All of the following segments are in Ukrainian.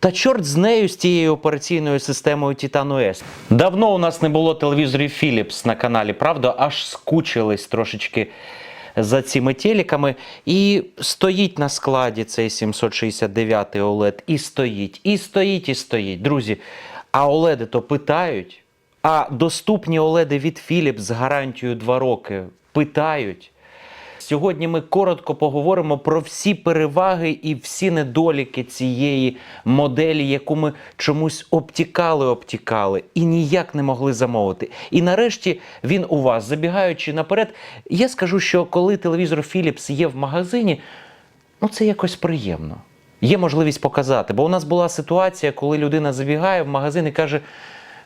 Та чорт з нею з тією операційною системою Titan OS. Давно у нас не було телевізорів Philips на каналі, правда? Аж скучились трошечки за цими телеками. І стоїть на складі цей 769 OLED. І стоїть, і стоїть, і стоїть. Друзі, а OLED то питають. А доступні OLED від Philips з гарантією 2 роки питають. Сьогодні ми коротко поговоримо про всі переваги і всі недоліки цієї моделі, яку ми чомусь обтікали, обтікали і ніяк не могли замовити. І нарешті він у вас, забігаючи наперед, я скажу, що коли телевізор Philips є в магазині, ну це якось приємно. Є можливість показати. Бо у нас була ситуація, коли людина забігає в магазин і каже.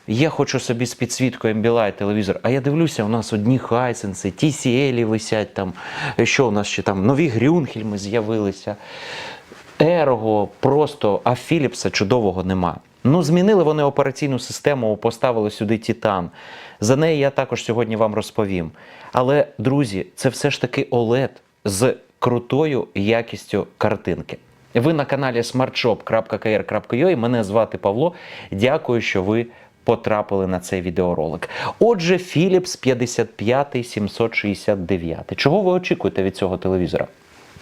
Я хочу собі з підсвіткою Ambilight телевізор. А я дивлюся, у нас одні Хайсенси, TCL висять там. Що у нас ще там? Нові Грюнхельми з'явилися. Ерго просто, а Філіпса чудового нема. Ну, змінили вони операційну систему, поставили сюди Титан. За неї я також сьогодні вам розповім. Але, друзі, це все ж таки OLED з крутою якістю картинки. Ви на каналі smartshop.kr.ua. Мене звати Павло. Дякую, що ви потрапили на цей відеоролик. Отже, Philips 55 769. Чого ви очікуєте від цього телевізора?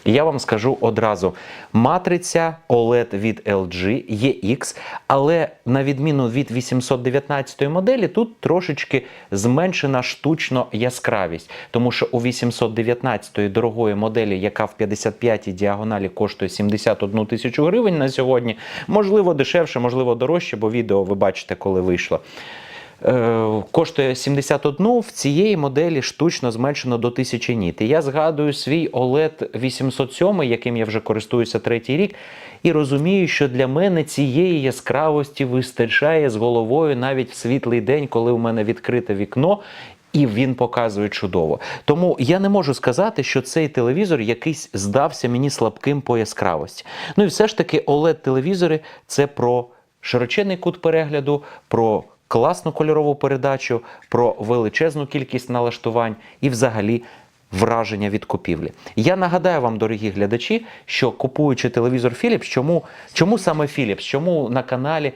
Я вам скажу одразу: матриця OLED від LG EX, але на відміну від 819 моделі, тут трошечки зменшена штучно яскравість, тому що у 819 дорогої моделі, яка в 55 діагоналі коштує 71 тисячу гривень на сьогодні, можливо дешевше, можливо дорожче, бо відео ви бачите, коли вийшло. Е, коштує 71, в цієї моделі штучно зменшено до 1000 ніт. І я згадую свій OLED 807, яким я вже користуюся третій рік, і розумію, що для мене цієї яскравості вистачає з головою навіть в світлий день, коли у мене відкрите вікно. І він показує чудово. Тому я не можу сказати, що цей телевізор якийсь здався мені слабким по яскравості. Ну і все ж таки, OLED-телевізори це про широченний кут перегляду, про класну кольорову передачу, про величезну кількість налаштувань і взагалі враження від купівлі. Я нагадаю вам, дорогі глядачі, що купуючи телевізор Philips, чому, чому саме Philips, чому на каналі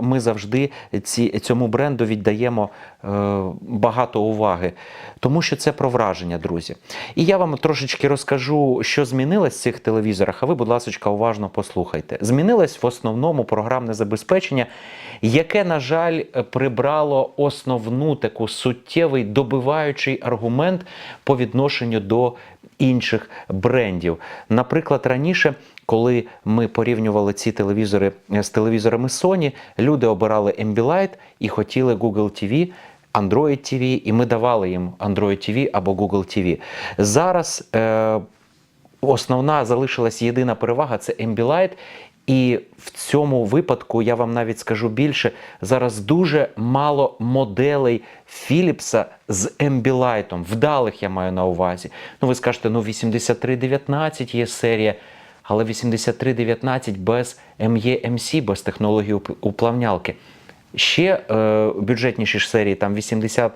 ми завжди ці, цьому бренду віддаємо е, багато уваги. Тому що це про враження, друзі. І я вам трошечки розкажу, що змінилось в цих телевізорах, а ви, будь ласка, уважно послухайте. Змінилось в основному програмне забезпечення, яке, на жаль, прибрало основну таку суттєвий добиваючий аргумент по відношенню до інших брендів. Наприклад, раніше. Коли ми порівнювали ці телевізори з телевізорами Sony, люди обирали Ambilight і хотіли Google TV, Android TV, і ми давали їм Android TV або Google TV. Зараз е, основна залишилась єдина перевага це Ambilight. І в цьому випадку я вам навіть скажу більше: зараз дуже мало моделей Філіпса з Ембілайтом. вдалих я маю на увазі. Ну, ви скажете, ну 8319 є серія, але 8319 без MEMC, без технології уплавнялки. Ще е, бюджетніші ж серії, там 80,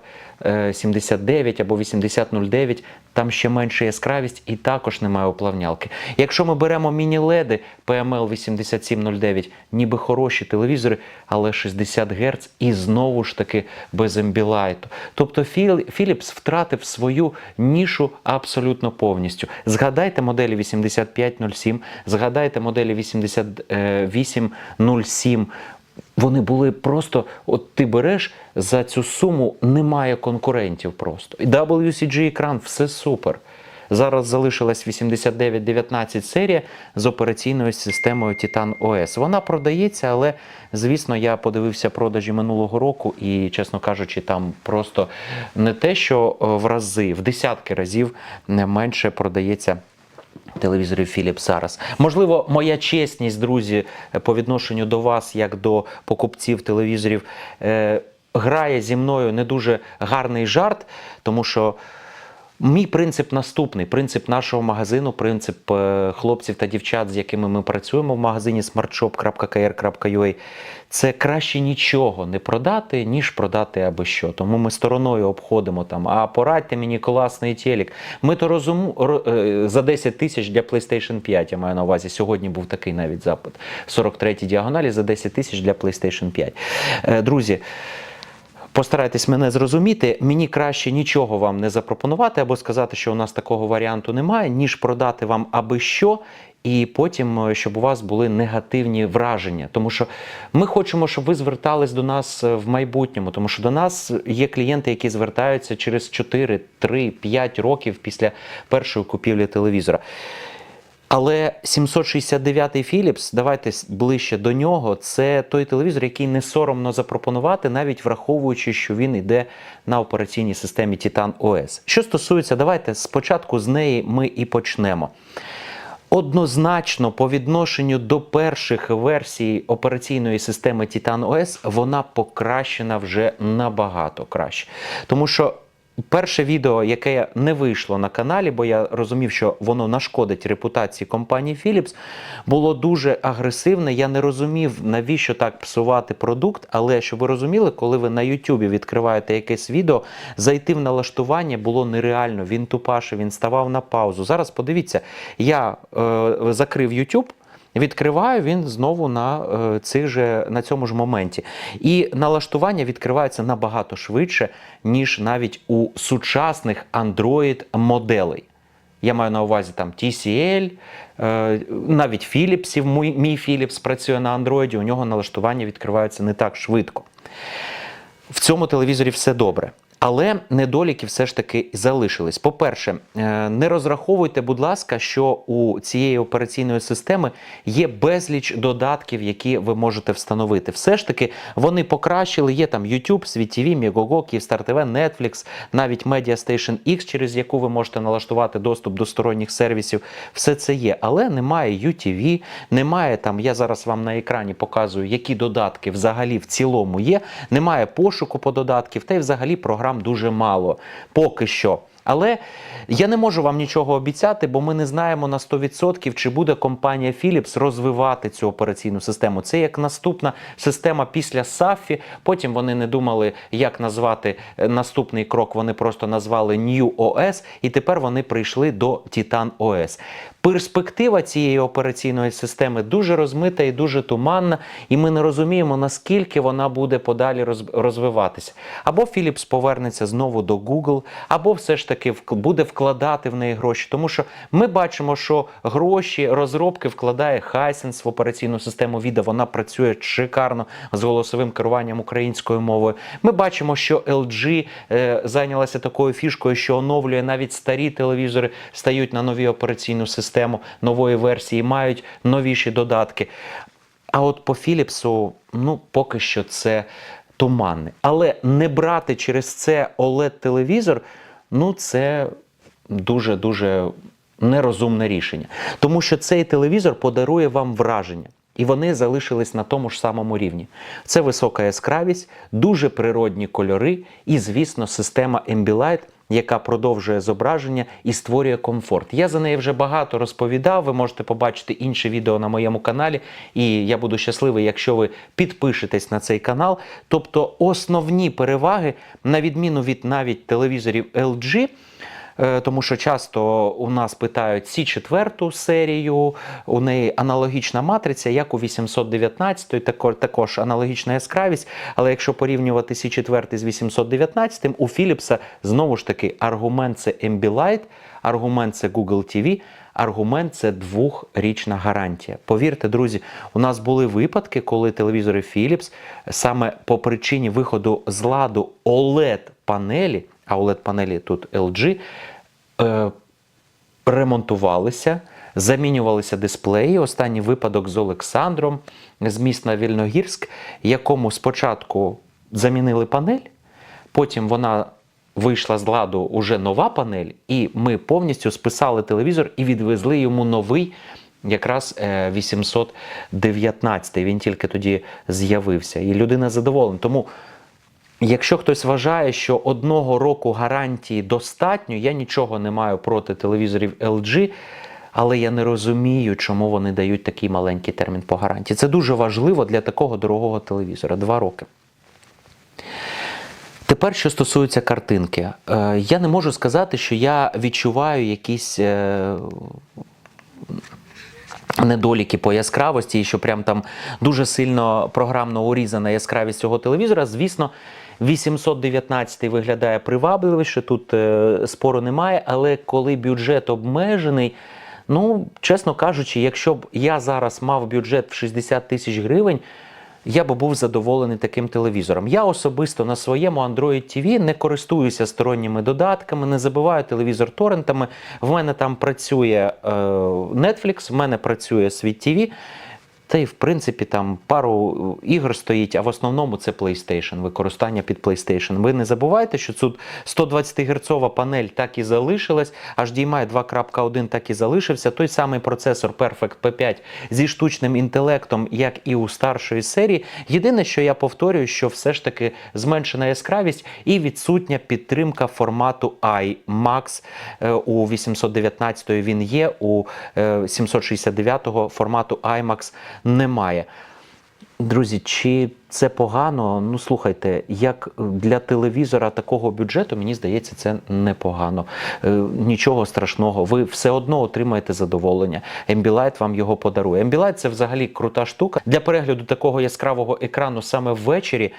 е, 79 або 8009, там ще менша яскравість і також немає оплавнялки. Якщо ми беремо міні-леди PML 8709, ніби хороші телевізори, але 60 Гц і знову ж таки без ембілайту. Тобто Philips втратив свою нішу абсолютно повністю. Згадайте моделі 8507, згадайте моделі 8807. Вони були просто, от ти береш за цю суму, немає конкурентів просто. І WCG екран, все супер. Зараз залишилась 8919 серія з операційною системою Titan OS. Вона продається, але звісно, я подивився продажі минулого року, і, чесно кажучи, там просто не те, що е, в рази, в десятки разів не менше продається телевізорів Філіп зараз. Можливо, моя чесність, друзі, по відношенню до вас, як до покупців телевізорів, е, грає зі мною не дуже гарний жарт, тому що. Мій принцип наступний: принцип нашого магазину, принцип е, хлопців та дівчат, з якими ми працюємо в магазині smartshop.kr.ua – це краще нічого не продати, ніж продати аби що. Тому ми стороною обходимо там. А порадьте мені класний телек. Ми то розуму ро- е, за 10 тисяч для PlayStation 5, я маю на увазі. Сьогодні був такий навіть запит. 43-й діагоналі за 10 тисяч для PlayStation 5. Е, Друзі. Постарайтесь мене зрозуміти. Мені краще нічого вам не запропонувати або сказати, що у нас такого варіанту немає, ніж продати вам аби що, і потім, е, щоб у вас були негативні враження. Тому що ми хочемо, щоб ви звертались до нас е, в майбутньому, тому що до нас є клієнти, які звертаються через 4, 3, 5 років після першої купівлі телевізора. Але 769-й Philips, давайте ближче до нього. Це той телевізор, який не соромно запропонувати, навіть враховуючи, що він йде на операційній системі Titan OS. Що стосується, давайте спочатку з неї ми і почнемо. Однозначно, по відношенню до перших версій операційної системи Titan OS, вона покращена вже набагато краще. Тому що перше відео, яке не вийшло на каналі, бо я розумів, що воно нашкодить репутації компанії Philips, було дуже агресивне. Я не розумів, навіщо так псувати продукт. Але щоб ви розуміли, коли ви на YouTube відкриваєте якесь відео, зайти в налаштування було нереально. Він тупаше, він ставав на паузу. Зараз подивіться, я е, закрив YouTube. Відкриваю він знову на, е, цих же, на цьому ж моменті. І налаштування відкривається набагато швидше, ніж навіть у сучасних Android моделей. Я маю на увазі там TCL, е, навіть Philips, мій, Philips працює на Android, у нього налаштування відкриваються не так швидко. В цьому телевізорі все добре. Але недоліки все ж таки залишились. По-перше, е, не розраховуйте, будь ласка, що у цієї операційної системи є безліч додатків, які ви можете встановити. Все ж таки вони покращили. Є там YouTube, Світ TV, Megogo, Kyivstar TV, Netflix, навіть Media Station X, через яку ви можете налаштувати доступ до сторонніх сервісів. Все це є, але немає UTV, немає там. Я зараз вам на екрані показую, які додатки взагалі в цілому є. Немає пошуку по додатків, та й взагалі програм дуже мало поки що. Але я не можу вам нічого обіцяти, бо ми не знаємо на 100% чи буде компанія Philips розвивати цю операційну систему. Це як наступна система після SAFI. Потім вони не думали, як назвати е, наступний крок. Вони просто назвали New OS, і тепер вони прийшли до Titan OS. Перспектива цієї операційної системи дуже розмита і дуже туманна, і ми не розуміємо, наскільки вона буде подалі роз- розвиватися. Або Philips повернеться знову до Google, або все ж таки буде вкладати в неї гроші. Тому що ми бачимо, що гроші, розробки вкладає Hisense в операційну систему відео. Вона працює шикарно з голосовим керуванням українською мовою. Ми бачимо, що LG е, зайнялася такою фішкою, що оновлює навіть старі телевізори, стають на нові операційну систему нової версії, мають новіші додатки. А от по Philips, ну поки що це туманне. Але не брати через це OLED-телевізор, ну це дуже-дуже нерозумне рішення. Тому що цей телевізор подарує вам враження. І вони залишились на тому ж самому рівні. Це висока яскравість, дуже природні кольори і, звісно, система Ambilight, яка продовжує зображення і створює комфорт. Я за неї вже багато розповідав. Ви можете побачити інше відео на моєму каналі, і я буду щасливий, якщо ви підпишетесь на цей канал. Тобто, основні переваги, на відміну від навіть телевізорів LG. Е, Тому що часто у нас питають c 4 серію, у неї аналогічна матриця, як у 819, також, аналогічна яскравість. Але якщо порівнювати c 4 з 819, у Philips знову ж таки аргумент це Ambilight, аргумент це Google TV, аргумент це двохрічна гарантія. Повірте, друзі, у нас були випадки, коли телевізори Philips саме по причині виходу з ладу OLED-панелі, а OLED-панелі тут LG, е, ремонтувалися, замінювалися дисплеї. Останній випадок з Олександром з міста Вільногірськ, якому спочатку замінили панель, потім вона вийшла з ладу уже нова панель, і ми повністю списали телевізор і відвезли йому новий. Якраз е, 819 він тільки тоді з'явився, і людина задоволена. Тому Якщо хтось вважає, що одного року гарантії достатньо, я нічого не маю проти телевізорів LG, але я не розумію, чому вони дають такий маленький термін по гарантії. Це дуже важливо для такого дорогого телевізора. Два роки. Тепер, що стосується картинки, Е, я не можу сказати, що я відчуваю якісь е, недоліки по яскравості, і що прям там дуже сильно програмно урізана яскравість цього телевізора. Звісно, 819 виглядає привабливіше, тут е, спору немає, але коли бюджет обмежений. Ну, чесно кажучи, якщо б я зараз мав бюджет в 60 тисяч гривень, я би був задоволений таким телевізором. Я особисто на своєму Android TV не користуюся сторонніми додатками, не забиваю телевізор торрентами. В мене там працює е, Netflix, в мене працює Світ TV. Та й в принципі там пару ігор стоїть, а в основному це PlayStation, використання під PlayStation. Ви не забувайте, що тут 120 герцова панель так і залишилась, HDMI 2.1 так і залишився. Той самий процесор Perfect P5 зі штучним інтелектом, як і у старшої серії. Єдине, що я повторюю, що все ж таки зменшена яскравість і відсутня підтримка формату iMax. Е, У 819 він є, у е, 769 формату iMax немає. Друзі, чи це погано? Ну слухайте, як для телевізора такого бюджету, мені здається, це непогано. Е, нічого страшного. Ви все одно отримаєте задоволення. Ембілайт вам його подарує. Ембілайт – це взагалі крута штука для перегляду такого яскравого екрану саме ввечері.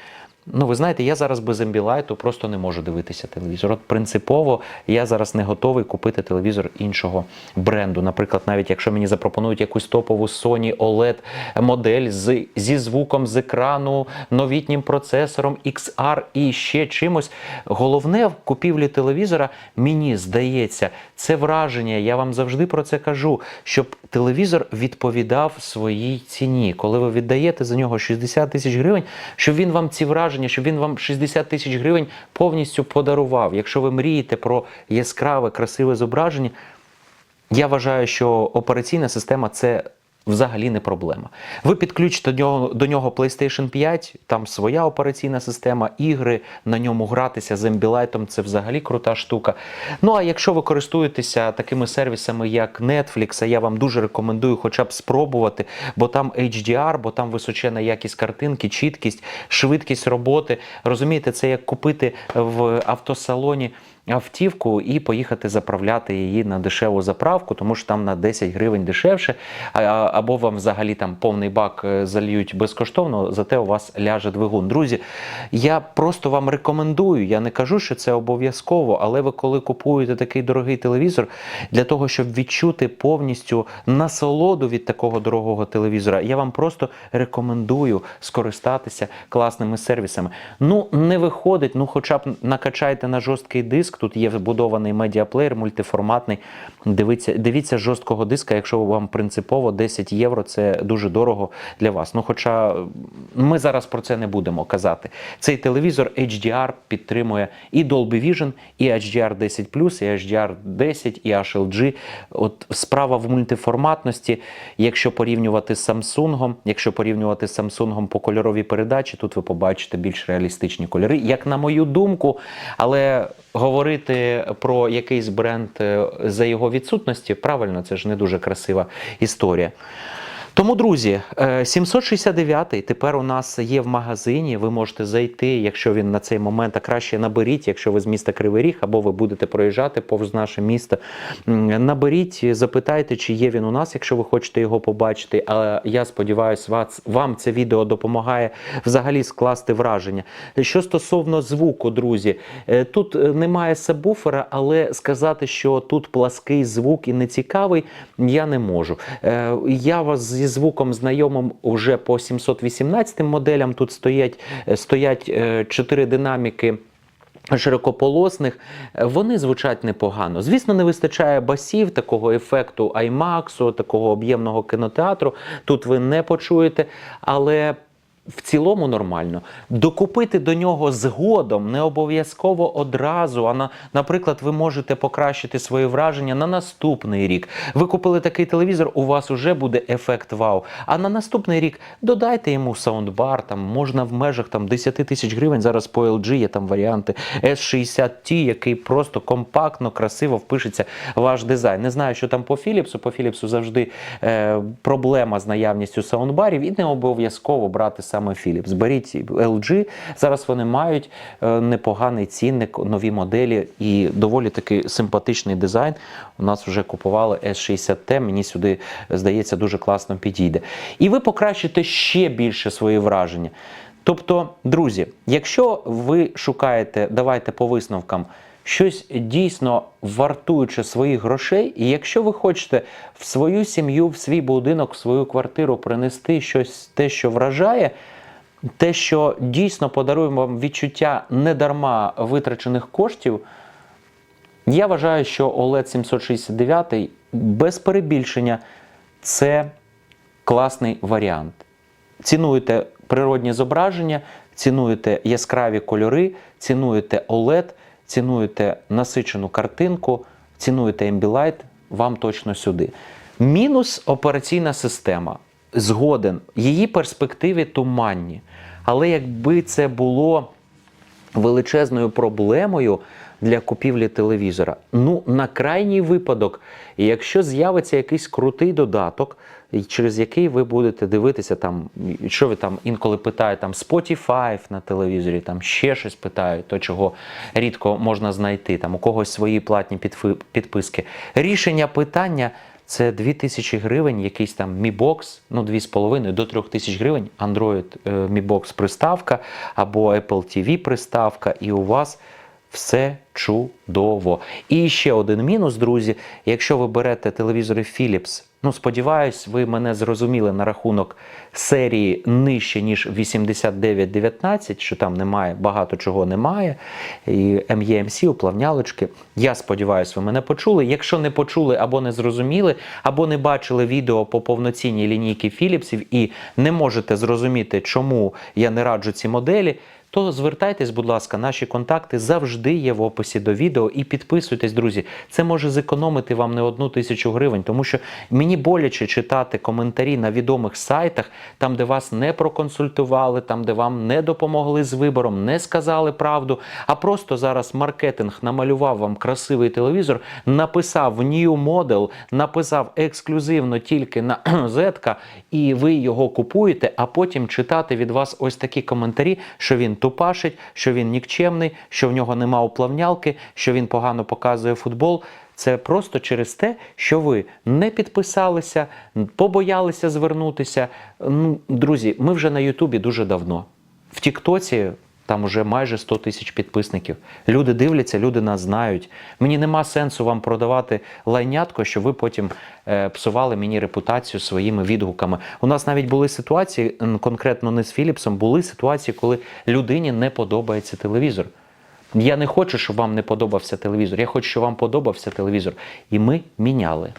Ну, ви знаєте, я зараз без Ambilight просто не можу дивитися телевізор. От принципово я зараз не готовий купити телевізор іншого бренду. Наприклад, навіть якщо мені запропонують якусь топову Sony OLED модель з, зі звуком з екрану, новітнім процесором XR і ще чимось. Головне в купівлі телевізора, мені здається, це враження. Я вам завжди про це кажу, щоб телевізор відповідав своїй ціні. Коли ви віддаєте за нього 60 тисяч гривень, щоб він вам ці враження, щоб він вам 60 тисяч гривень повністю подарував. Якщо ви мрієте про яскраве, красиве зображення, я вважаю, що операційна система це взагалі не проблема. Ви підключите до нього, до нього PlayStation 5, там своя операційна система, ігри, на ньому гратися з Ambilight, це взагалі крута штука. Ну а якщо ви користуєтеся такими сервісами, як Netflix, я вам дуже рекомендую хоча б спробувати, бо там HDR, бо там височена якість картинки, чіткість, швидкість роботи. Розумієте, це як купити в автосалоні автівку і поїхати заправляти її на дешеву заправку, тому що там на 10 гривень дешевше, або вам взагалі там повний бак е, зальють безкоштовно, зате у вас ляже двигун. Друзі, я просто вам рекомендую, я не кажу, що це обов'язково, але ви коли купуєте такий дорогий телевізор, для того, щоб відчути повністю насолоду від такого дорогого телевізора, я вам просто рекомендую скористатися класними сервісами. Ну, не виходить, ну хоча б накачайте на жорсткий диск. Тут є вбудований медіаплеєр, мультиформатний. Дивіться, дивіться жорсткого диска, якщо вам принципово 10 євро це дуже дорого для вас. Ну, хоча ми зараз про це не будемо казати. Цей телевізор HDR підтримує і Dolby Vision, і HDR 10 і HDR 10, і HLG. От справа в мультиформатності. Якщо порівнювати з Samsung, якщо порівнювати з Samsung по кольоровій передачі, тут ви побачите більш реалістичні кольори, як на мою думку, але говорити про якийсь бренд е, за його відсутності, правильно, це ж не дуже красива історія. Тому, друзі, е, 769 тепер у нас є в магазині. Ви можете зайти, якщо він на цей момент, а краще наберіть, якщо ви з міста Кривий Ріг, або ви будете проїжджати повз наше місто. Наберіть, запитайте, чи є він у нас, якщо ви хочете його побачити. А я сподіваюся, вам це відео допомагає взагалі скласти враження. Що стосовно звуку, друзі, е, тут е, немає сабвуфера, але сказати, що тут плаский звук і нецікавий, я не можу. Е, Я вас зі звуком знайомим вже по 718 моделям. Тут стоять, е, стоять е, чотири динаміки. Широкополосних, Е, вони звучать непогано. Звісно, не вистачає басів, такого ефекту IMAX, такого об'ємного кінотеатру. Тут ви не почуєте, але в цілому нормально. Докупити до нього згодом, не обов'язково одразу. А на, наприклад, ви можете покращити свої враження на наступний рік. Ви купили такий телевізор, у вас вже буде ефект вау. А на наступний рік додайте йому саундбар, там можна в межах там 10 тисяч гривень. Зараз по LG є там варіанти S60T, який просто компактно, красиво впишеться в ваш дизайн. Не знаю, що там по Philips. По Philips завжди е, проблема з наявністю саундбарів, і не обов'язково брати саме Philips. Беріть LG. Зараз вони мають е, непоганий цінник, нові моделі і доволі таки симпатичний дизайн. У нас вже купували S60T. Мені сюди здається дуже класно підійде. І ви покращите ще більше свої враження. Тобто, друзі, якщо ви шукаєте, давайте по висновкам. Щось дійсно вартуюче своїх грошей, і якщо ви хочете в свою сім'ю, в свій будинок, в свою квартиру принести щось те, що вражає, те, що дійсно подарує вам відчуття недарма витрачених коштів, я вважаю, що OLED 769 без перебільшення це класний варіант. Цінуєте природні зображення, цінуєте яскраві кольори, цінуєте OLED, цінуєте насичену картинку, цінуєте Ambilight, вам точно сюди. Мінус операційна система. Згоден, її перспективи туманні. Але якби це було величезною проблемою для купівлі телевізора. Ну, на крайній випадок, якщо з'явиться якийсь крутий додаток, через який ви будете дивитися, там, що ви там інколи питаєте, там Spotify на телевізорі, там ще щось питають, то чого рідко можна знайти, там у когось свої платні підписки. Рішення питання. Це 2000 гривень, якийсь там Mi Box, ну 2,5 до 3000 гривень, Android е, Mi Box приставка або Apple TV приставка, і у вас все чудово. І ще один мінус, друзі. Якщо ви берете телевізори Philips, ну сподіваюсь, ви мене зрозуміли на рахунок серії нижче, ніж 8919, що там немає, багато чого немає. І MEMC, уплавнялочки. Я сподіваюся, ви мене почули. Якщо не почули або не зрозуміли, або не бачили відео по повноцінній лінійці Філіпсів і не можете зрозуміти, чому я не раджу ці моделі. То звертайтесь, будь ласка, наші контакти завжди є в описі до відео і підписуйтесь, друзі. Це може зекономити вам не одну тисячу гривень, тому що мені боляче читати коментарі на відомих сайтах, там, де вас не проконсультували, там, де вам не допомогли з вибором, не сказали правду, а просто зараз маркетинг намалював вам красивий телевізор, написав new model, написав ексклюзивно тільки на Z, і ви його купуєте, а потім читати від вас ось такі коментарі, що він тупашить, що він нікчемний, що в нього нема уплавнялки, що він погано показує футбол. Це просто через те, що ви не підписалися, побоялися звернутися. Ну, друзі, ми вже на Ютубі дуже давно. В Тіктоці там вже майже 100 тисяч підписників. Люди дивляться, люди нас знають. Мені нема сенсу вам продавати лайнятко, що ви потім е, псували мені репутацію своїми відгуками. У нас навіть були ситуації, конкретно не з Філіпсом, були ситуації, коли людині не подобається телевізор. Я не хочу, щоб вам не подобався телевізор. Я хочу, щоб вам подобався телевізор. І ми міняли.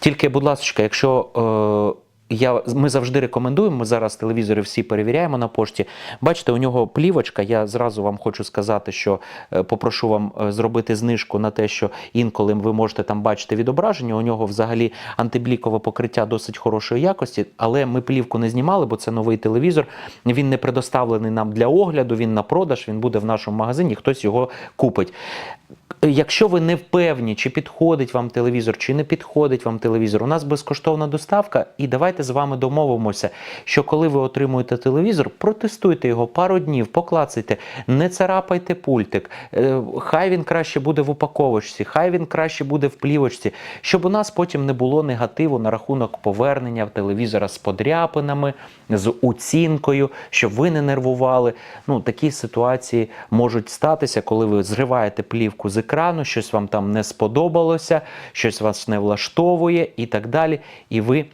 Тільки, будь ласка, якщо. Е, я, ми завжди рекомендуємо, ми зараз телевізори всі перевіряємо на пошті. Бачите, у нього плівочка. Я зразу вам хочу сказати, що е, попрошу вам е, зробити знижку на те, що інколи ви можете там бачити відображення. У нього взагалі антиблікове покриття досить хорошої якості, але ми плівку не знімали, бо це новий телевізор. Він не предоставлений нам для огляду, він на продаж, він буде в нашому магазині, хтось його купить. Якщо ви не впевні, чи підходить вам телевізор, чи не підходить вам телевізор, у нас безкоштовна доставка, і давайте з вами домовимося, що коли ви отримуєте телевізор, протестуйте його пару днів, поклацайте, не царапайте пультик. Е, Хай він краще буде в упаковочці, хай він краще буде в плівочці, щоб у нас потім не було негативу на рахунок повернення телевізора з подряпинами, з оцінкою, щоб ви не нервували. Ну, такі ситуації можуть статися, коли ви зриваєте плівку з екрану, щось вам там не сподобалося, щось вас не влаштовує і так далі. І ви.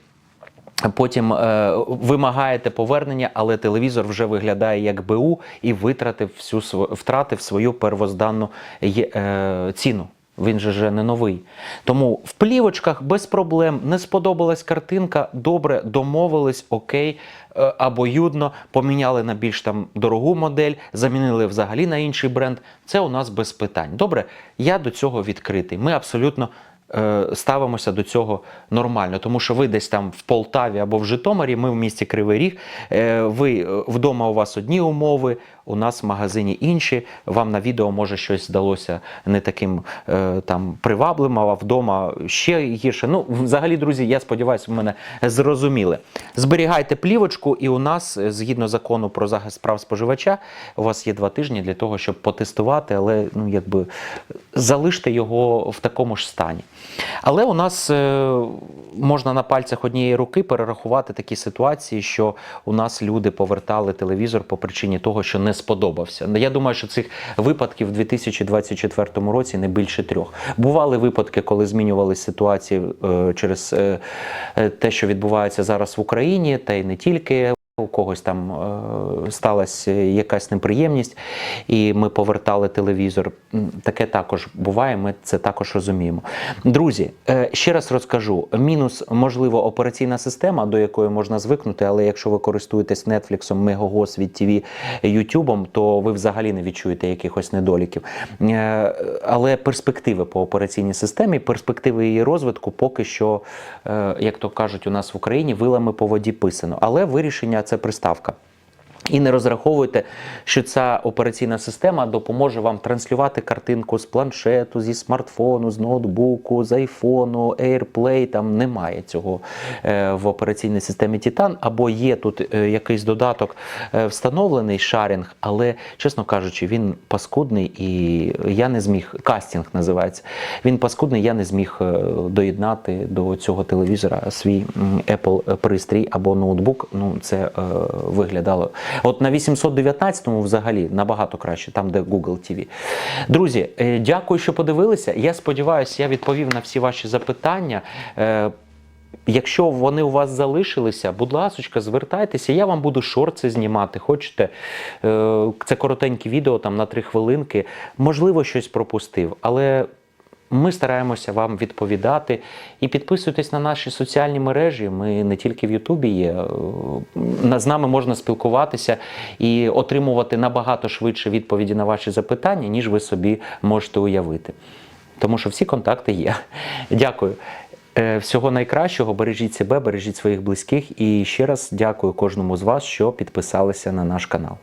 Потім е, вимагаєте повернення, але телевізор вже виглядає як БУ і витратив всю втратив свою первозданну е, ціну. Він же же не новий. Тому в плівочках без проблем не сподобалась картинка. Добре, домовились, окей, е, обоюдно, поміняли на більш там дорогу модель, замінили взагалі на інший бренд. Це у нас без питань. Добре, я до цього відкритий. Ми абсолютно е, ставимося до цього нормально, тому що ви десь там в Полтаві або в Житомирі, ми в місті Кривий Ріг. е, Ви вдома у вас одні умови, у нас в магазині інші. Вам на відео може щось здалося не таким е, там привабливим, а вдома ще гірше. Ну, взагалі, друзі, я сподіваюся, ви мене зрозуміли. Зберігайте плівочку, і у нас, е, згідно закону про захист прав споживача, у вас є два тижні для того, щоб потестувати, але ну якби залиште його в такому ж стані. Але у нас е, можна на пальцях однієї руки перерахувати такі ситуації, що у нас люди повертали телевізор по причині того, що не сподобався. Я думаю, що цих випадків в 2024 році не більше трьох. Бували випадки, коли змінювалися ситуації е, через е, е, те, що відбувається зараз в Україні, та й не тільки. У когось там е, сталася якась неприємність, і ми повертали телевізор. Таке також буває, ми це також розуміємо. Друзі, е, ще раз розкажу: мінус, можливо, операційна система, до якої можна звикнути, але якщо ви користуєтесь Netflix, Мегогос від TV, YouTube, то ви взагалі не відчуєте якихось недоліків. Е, Але перспективи по операційній системі, перспективи її розвитку поки що, е, як то кажуть, у нас в Україні вилами по воді писано. Але вирішення це приставка. І не розраховуйте, що ця операційна система допоможе вам транслювати картинку з планшету, зі смартфону, з ноутбуку, з айфону, AirPlay. Там немає цього е, в операційній системі Titan. Або є тут е, якийсь додаток е, встановлений шарінг, але, чесно кажучи, він паскудний і я не зміг. Кастінг називається. Він паскудний, я не зміг доєднати до цього телевізора свій Apple пристрій або ноутбук. Ну, це виглядало. От на 819-му взагалі набагато краще, там де Google TV. Друзі, е, дякую, що подивилися. Я сподіваюся, я відповів на всі ваші запитання. Е, Якщо вони у вас залишилися, будь ласочка, звертайтеся, я вам буду шорти знімати. Хочете? Е, Це коротенькі відео там на три хвилинки. Можливо, щось пропустив, але ми стараємося вам відповідати. І підписуйтесь на наші соціальні мережі. Ми не тільки в Ютубі є. е, З нами можна спілкуватися і отримувати набагато швидше відповіді на ваші запитання, ніж ви собі можете уявити. Тому що всі контакти є. Дякую. Е, Всього найкращого, бережіть себе, бережіть своїх близьких. І ще раз дякую кожному з вас, що підписалися на наш канал.